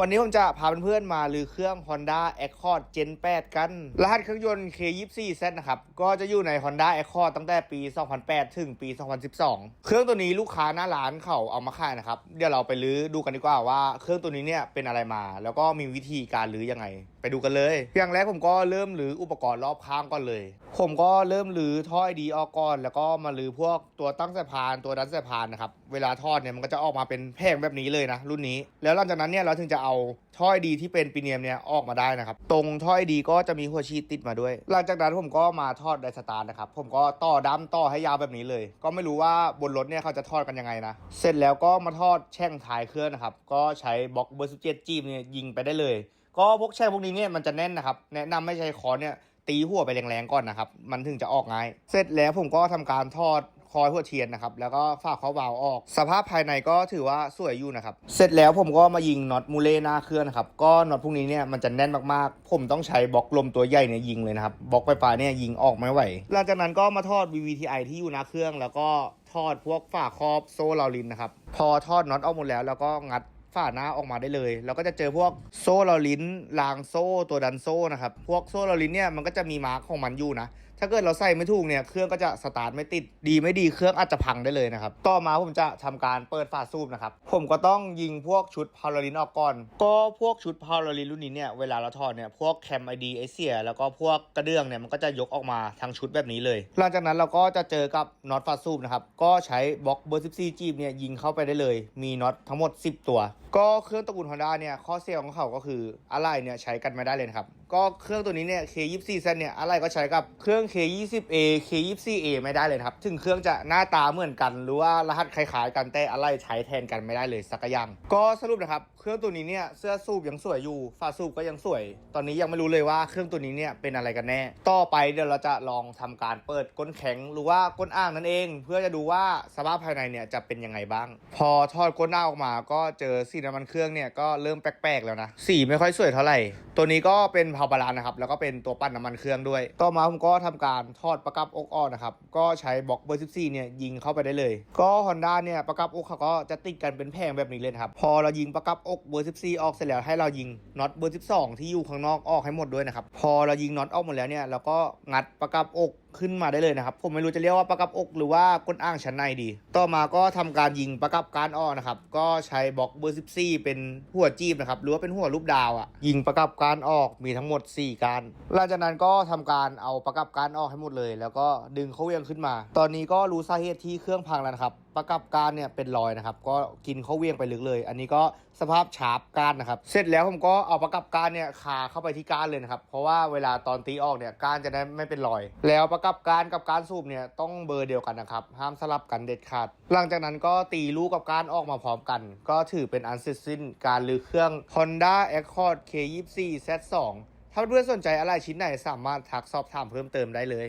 วันนี้ผมจะพาเพื่อนๆมาลือเครื่อง Honda Accord Gen 8 กัน รหัสเครื่องยนต์ K24Z นะครับ ก็จะอยู่ใน Honda Accord ตั้งแต่ปี 2008 ถึงปี 2012 เครื่องตัวนี้ลูกค้าหน้าร้านเขาเอามาขายนะครับ เดี๋ยวเราไปลื้อดูกันดีกว่าว่าเครื่องตัวนี้เนี่ยเป็นอะไรมา แล้วก็มีวิธีการลื้อยังไง ไปดูกันเลยอย่างแรกผมก็เริ่มลื้ออุปกรณ์รอบข้างก่อนเลย ผมก็เริ่มลื้อท่อไอดีออกก่อนแล้วก็มาลื้อพวกตัวตั้งสายพานตัวดันสายพานนะครับเวลาทอดเนี่ยมันก็จะออกมาเป็นแผงแบบนี้เลยนะรุ่นนี้ แล้วหลังจากนั้นเนี่ยเราถึงจะเอาท่อไอดีที่เป็นปีเนียมเนี่ยออกมาได้นะครับ ตรงท่อไอดีก็จะมีหัวชีดติดมาด้วย หลังจากนั้นผมก็มาทอดไดสตาร์นะครับ ผมก็ต่อดั้มต่อให้ยาวแบบนี้เลย ก็ไม่รู้ว่าบนรถเนี่ยเขาจะทอดกันยังไงนะ เสร็จแล้วก็มาทอดแช่งท้ายเครื่องนะครับ ก็ใช้บล็อกเบอร์สิบเจ็ดจีบเนี่ยยิงไปได้เลย ก็พวกแช่งพวกนี้เนี่ยมันจะแน่นนะครับ แนะนำไม่ใช้คอนเนี่ยตีหัวไปแรงๆก่อนนะครับ มันถึงจะออกง่าย เสร็จแล้วผมก็ทำการทอด อยหัวเทียนนะครับ แล้วก็ฝาเขาวาล์วออก สภาพภายในก็ถือว่าสวยอยู่นะครับ เสร็จแล้วผมก็มายิงน็อตมูเล่หน้าเครื่องนะครับ ก็น็อตพวกนี้เนี่ยมันจะแน่นมากๆ ผมต้องใช้บล็อกลมตัวใหญ่เนี่ยยิงเลยนะครับ บล็อกไฟฟ้าเนี่ยยิงออกไม่ไหว หลังจากนั้นก็มาทอด VVTi ที่อยู่หน้าเครื่อง แล้วก็ทอดพวกฝาครอบโซ่ลาลินนะครับ พอทอดน็อตออกหมดแล้วแล้วก็งัดฝาหน้าออกมาได้เลย แล้วก็จะเจอพวกโซ่ลอลิ้นรางโซ่ตัวดันโซ่นะครับ พวกโซ่ลอลิ้นเนี่ยมันก็จะมีมาร์กของมันอยู่นะ ถ้าเกิดเราใส่ไม่ถูกเนี่ยเครื่องก็จะสตาร์ทไม่ติดดีไม่ดีเครื่องอาจจะพังได้เลยนะครับ ต่อมาผมจะทำการเปิดฝาสูบนะครับ ผมก็ต้องยิงพวกชุดพาวลลินออกก่อน ก็พวกชุดพาวลลินรุ่นนี้เนี่ยเวลาเราถอดเนี่ยพวกแคมไอดีไอเสียแล้วก็พวกกระเดื่องเนี่ยมันก็จะยกออกมาทั้งชุดแบบนี้เลย หลังจากนั้นเราก็จะเจอกับน็อตฝาสูบนะครับก็ใช้บล็อกเบอร์14จีบเนี่ยยิงเข้าไปได้เลย มีน็อตทั้งหมด 10 ตัว ก็เครื่องตระกูล Honda เนี่ยข้อเสียของเขาก็คืออะไรเนี่ยใช้กันไม่ได้เลยครับก็เครื่องตัวนี้เนี่ย K24Z เนี่ยอะไรก็ใช้กับเครื่อง K20A K24A ไม่ได้เลยครับ ถึงเครื่องจะหน้าตาเหมือนกัน หรือว่ารหัสคล้ายๆกันแต่อะไรใช้แทนกันไม่ได้เลยสักอย่าง ก็สรุปนะครับ เครื่องตัวนี้เนี่ยเสื้อสูบยังสวยอยู่ฝาสูบก็ยังสวย ตอนนี้ยังไม่รู้เลยว่าเครื่องตัวนี้เนี่ยเป็นอะไรกันแน่ ต่อไปเดี๋ยวเราจะลองทำการเปิดก้นแข็งหรือว่าก้นอ่างนั่นเอง เพื่อจะดูว่าสภาพภายในเนี่ยจะเป็นยังไงบ้าง พอทอดก้นอ่างออกมา ก็เจอสีน้ำมันเครื่องเนี่ยก็เริ่มแปลกๆแล้วนะสีไม่ค่อยสวยเท่าไหร่ ตัวนี้ก็เป็นพาวบาลานนะครับแล้วก็เป็นตัวปั้นน้ำมันเครื่องด้วย ต่อมาผมก็ทำการทอดประกับอกออนะครับ ก็ใช้บล็อกเบอร์ 14 เนี่ยยิงเข้าไปได้เลย ก็ฮอนด้าเนี่ยประกับอกเขาก็จะติดกันเป็นแผงแบบนี้เลยครับ พอเรายิงประกับอกเบอร์ 14 ออกเสร็จแล้วให้เรายิงน็อตเบอร์ 12 ที่อยู่ข้างนอกออกให้หมดด้วยนะครับ พอเรายิงน็อตออกหมดแล้วเนี่ยเราก็งัดประกับอก ขึ้นมาได้เลยนะครับ ผมไม่รู้จะเรียกว่าประกับอก หรือว่าก้นอ่างชั้นในดี ต่อมาก็ทำการยิงประกับการอ้อนะครับก็ใช้บล็อกเบอร์14เป็นหัวจีบนะครับหรือว่าเป็นหัวรูปดาวอะ่ะยิงประกับการออกมีทั้งหมด 4 การหลังจากนั้นก็ทำการเอาประกับการออกให้หมดเลย แล้วก็ดึงเขาเวียงขึ้นมา ตอนนี้ก็รู้สาเหตุที่เครื่องพังแล้วนะครับ ประกับการเนี่ยเป็นรอยนะครับ ก็กินเขาเวียงไปลึกเลย อันนี้ก็สภาพฉาบก้านนะครับ เสร็จแล้วผมก็เอาประกับการเนี่ยคาเข้าไปที่ก้านเลยนะครับ เพราะว่าเวลาตอนตีออกเนี่ยก้านจะได้ไม่เป็นรอย แล้วประกับการกับการสูบเนี่ยต้องเบอร์เดียวกันนะครับ ห้ามสลับกันเด็ดขาด หลังจากนั้นก็ตีลูกกับการออกมาพร้อมกัน ก็ถือเป็นอันเสร็จสิ้นการลือเครื่อง Honda Accord K24 Z2 ถ้าเพื่อนสนใจอะไรชิ้นไหนสามารถทักสอบถามเพิ่มเติมได้เลย